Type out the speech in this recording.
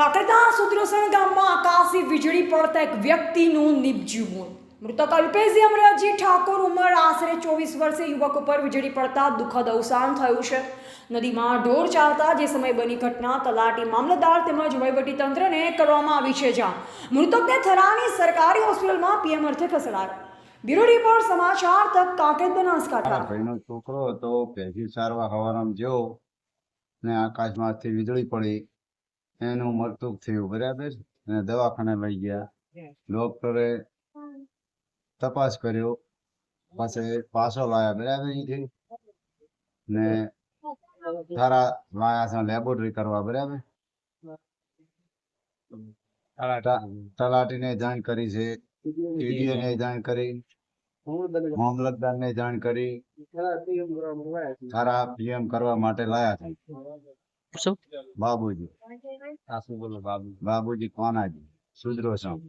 કાકરતા સુદ્રોસણ ગામમાં આકાશી વીજળી પડતા એક વ્યક્તિનું નિપજ્યું. મોત મૃતક અલ્પેશજી અમરાજી ઠાકોર ઉંમર આશરે ચોવીસ વર્ષે યુવક ઉપર વીજળી પડતા દુઃખદ અવસાન થયું છે. નદીમાં ઢોર ચાલતા જે સમય બની ઘટના, તલાટી મામલતદાર તેમજ તંત્રને કરવામાં આવી છે જ્યાં મૃતકને થરાની સરકારી હોસ્પિટલમાં પીએમ અર્થે ખસેડાયો. બ્યુરો રિપોર્ટ સમાચાર તક કાકેત બનાસકાંઠા. ભાઈનો છોકરો હતો પહેલી સારવા હવારામ જેવો ને આકાશમાંથી વીજળી પડી. એનું મરતુક થયું બરાબર? અને દવાખાને લઈ ગયા. ડોક્ટરે તપાસ કર્યો. પછી પાછો લાયા બરાબર અહીંથી ને તારા લાયા છે લેબોરેટરી કરવા બરાબર? તલાટીને જાણ કરી છે TDO જાણ કરી મામલતદારને જાણ કરી તારા પીએમ કરવા માટે લાયા છે. શું બાબુજી બાબુજી કોનાજી સુધરો છું